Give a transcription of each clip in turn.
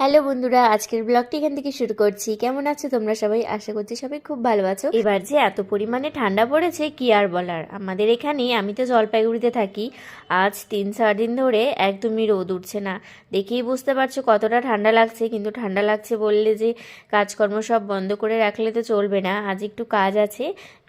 Hello বন্ধুরা, আজকের ব্লগটি এখান থেকে শুরু করছি। কেমন আছো তোমরা সবাই? আশা করছি সবাই খুব ভালো আছো। এবার যে এত পরিমাণে ঠান্ডা পড়েছে, কি আর বলার? আমাদের এখানে আমি তো জলপাইগুড়িতে থাকি। আজ তিন চার দিন ধরে একদমই রোদ উঠছে না। দেখেই বুঝতে পারছ কতটা ঠান্ডা লাগছে, কিন্তু ঠান্ডা লাগছে বললে যে কাজকর্ম সব বন্ধ করে রাখলে তো চলবে না। আজ একটু কাজ আছে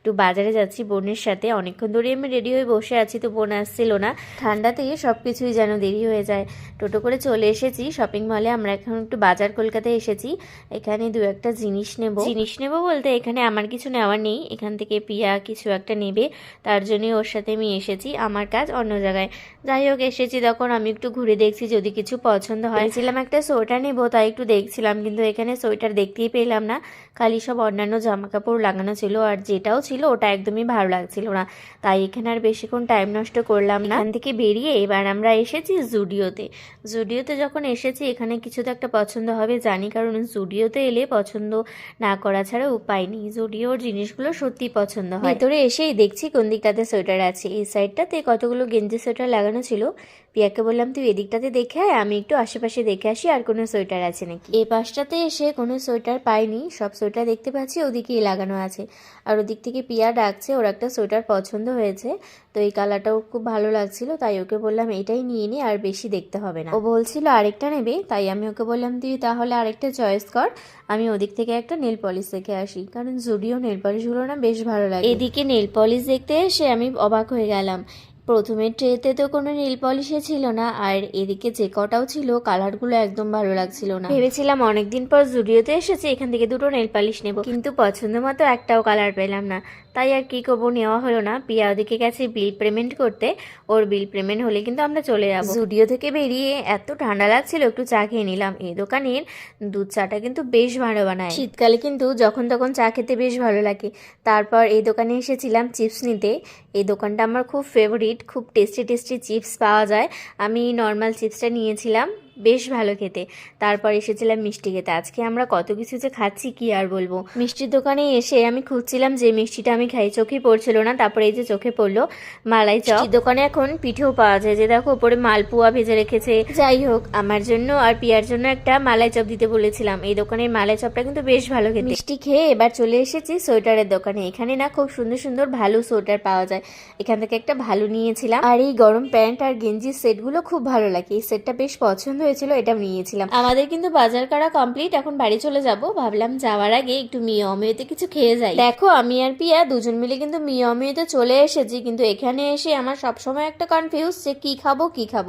একটু বাজারে যাচ্ছি বোনের সাথে। অনেকক্ষণ ধরে আমি রেডি হয়ে বসে আছি তো বোন আসছিল না। ঠান্ডাতে সব কিছুই যেন দেরি হয়ে যায়। টোটো করে চলে এসেছি শপিং মলে আমরা এখন একটু বাজার কলকাতায় এসেছি। এখানে দু একটা জিনিস নেব। জিনিস নেব বলতে এখানে আমার কিছু নেওয়ার নেই। এখান থেকে পিয়া কিছু একটা নেবে। তার জন্যই ওর সাথে আমি এসেছি। আমার কাজ অন্য জায়গায়। যাই হোক এসেছি তখন। আমি একটু ঘুরে দেখছি যদি কিছু পছন্দ হয়েছিলাম একটা সোয়েটার নেব তাই একটু দেখছিলাম। কিন্তু এখানে সোয়েটার দেখতেই পেলাম না। খালি সব অন্যান্য জামা কাপড় লাগানো ছিল। আর যেটাও ছিল ওটা একদমই ভালো লাগছিল না। তাই এখানে আর বেশিক্ষণ টাইম নষ্ট করলাম না। এখান থেকে বেরিয়ে এবার আমরা এসেছি জুডিওতে। জুডিওতে যখন এসেছি, এখানে কিছু তো একটা পছন্দ হবে, জানি, কারণ জুডিওতে এলে পছন্দ না করা ছাড়া উপায় নেই। জুডিওর জিনিসগুলো সত্যি পছন্দ হয়। ভেতরে এসেই দেখছি কোন দিকটাতে সোয়েটার আছে। এই সাইডটাতে কতগুলো গেঞ্জি সোয়েটার লাগানো ছিল। পিয়াকে বললাম, তুই এদিকটাতে দেখে আয়, আমি একটু আশেপাশে দেখে আসি, আর কোনো সোয়েটার আছে নাকি? এই পাশটাতে এসে কোনো সোয়েটার পাইনি, সব সোয়েটার দেখতে পাচ্ছি, ওদিকেই লাগানো আছে। আর ওদিক থেকে পিয়া ডাকছে, ওর একটা সোয়েটার পছন্দ হয়েছে, তো এই কালারটাও খুব ভালো লাগছিল, তাই ওকে বললাম, এটাই নিয়ে নে, আর বেশি দেখতে হবে না। ও বলছিল, আরেকটা নেবে? তাই আমি ওকে বললাম, তুই তাহলে আরেকটা চয়েস কর, আমি ওদিক থেকে একটা নেল পলিশ দেখে আসি। কারণ জুডিও নেল পলিশগুলো না বেশ ভালো লাগে। এদিকে নেল পলিশ দেখতে এসে আমি অবাক হয়ে গেলাম। প্রথমে ট্রেতে তো কোনো নীল পলিশে ছিল না, আর এদিকে যে কটাও ছিল, কালারগুলো একদম ভালো লাগছিল না। ভেবেছিলাম অনেকদিন পর জুডিওতে এসেছে, এখান থেকে দুটো নেল পলিশ নেব, কিন্তু পছন্দ মতো একটাও কালার পেলাম না। তাই আর কি করব, নেওয়া হলো না। পিয়া ওদিকে গেছে বিল পেমেন্ট করতে। ওর বিল পেমেন্ট হলে কিন্তু আমরা চলে যাব। স্টুডিও থেকে বেরিয়ে এত ঠান্ডা লাগছিল, একটু চা খেয়ে নিলাম। এই দোকানের দুধ চাটা কিন্তু বেশ ভালো বানায়। শীতকালে কিন্তু যখন তখন চা খেতে বেশ ভালো লাগে। তারপর এই দোকানে এসেছিলাম চিপস নিতে। এই দোকানটা আমার খুব ফেভারিট খুব টেস্টি টেস্টি চিপস পাওয়া যায়। আমি নর্মাল চিপসটা নিয়েছিলাম। বেশ ভালো খেতে। তারপর এসেছিলাম মিষ্টি খেতে। আজকে আমরা কত কিছু যে খাচ্ছি কি আর বলব? মিষ্টির দোকানে এসে আমি খুঁজছিলাম যে মিষ্টিটা আমি খাই। চোখে পড়ছিল না তারপরে এই যে চোখে পড়ল মালাই চপ। দোকানে এখন পিঠেও পাওয়া যায়। যে দেখো উপরে মালপোয়া ভেজে রেখেছে। যাই হোক আমার জন্য আর পিয়ার জন্য একটা মালাই চপ দিতে বলেছিলাম। এই দোকানের মালাই চপটা কিন্তু বেশ ভালো খেতে। মিষ্টি খেয়ে এবার চলে এসেছি সোয়েটারের দোকানে। এখানে না খুব সুন্দর সুন্দর ভালো সোয়েটার পাওয়া যায়। এখান থেকে একটা ভালো নিয়েছিলাম। আর এই গরম প্যান্ট আর গেঞ্জির সেটগুলো খুব ভালো লাগে। এই সেটটা বেশ পছন্দ হয়েছিল এটাও নিয়েছিলাম। আমাদের কিন্তু বাজার করা কমপ্লিট এখন বাড়ি চলে যাব। ভাবলাম যাওয়ার আগে একটু মিয়া অমিয়তে কিছু খেয়ে যাই। দেখো আমি আর পিয়া দুজন মিলে কিন্তু মিয়া অমিয়তে চলে এসেছি কিন্তু এখানে এসে আমার সবসময় একটা কনফিউজ যে কি খাব কি খাব।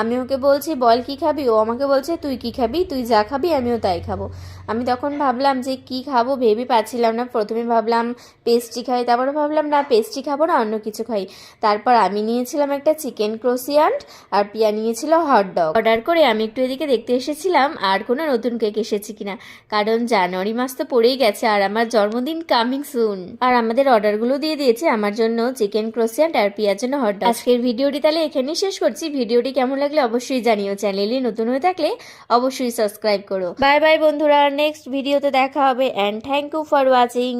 আমি ওকে বলছি বল কি খাবি? ও আমাকে বলছে তুই কি খাবি? তুই যা খাবি আমিও তাই খাব। আমি তখন ভাবলাম যে কি খাব ভেবে পাচ্ছিলাম না। প্রথমে ভাবলাম পেস্ট্রি খাই তারপরে ভাবলাম না পেস্ট্রি খাব না অন্য কিছু খাই। তারপর আমি নিয়েছিলাম একটা চিকেন ক্রোসিয়ান্ট আর পিয়া নিয়েছিল হট ডগ অর্ডার করে আমি একটু এদিকে দেখতে এসেছিলাম, আর কোনো নতুন কেক এসেছে কিনা। কারণ জানুয়ারি মাস তো পড়েই গেছে, আর আমার জন্মদিন কামিং সুন আর আমাদের অর্ডারগুলো দিয়ে দিয়েছে, আমার জন্য চিকেন ক্রোসিয়ান্ট আর পিয়ার জন্য হট আজকের ভিডিওটি তাহলে এখানেই শেষ করছি। ভিডিওটি কেমন লাগলে অবশ্যই জানিও। চ্যানেলে নতুন হয়ে থাকলে অবশ্যই সাবস্ক্রাইব করো। বাই বাই বন্ধুরা নেক্সট ভিডিওতে দেখা হবে and thank you for watching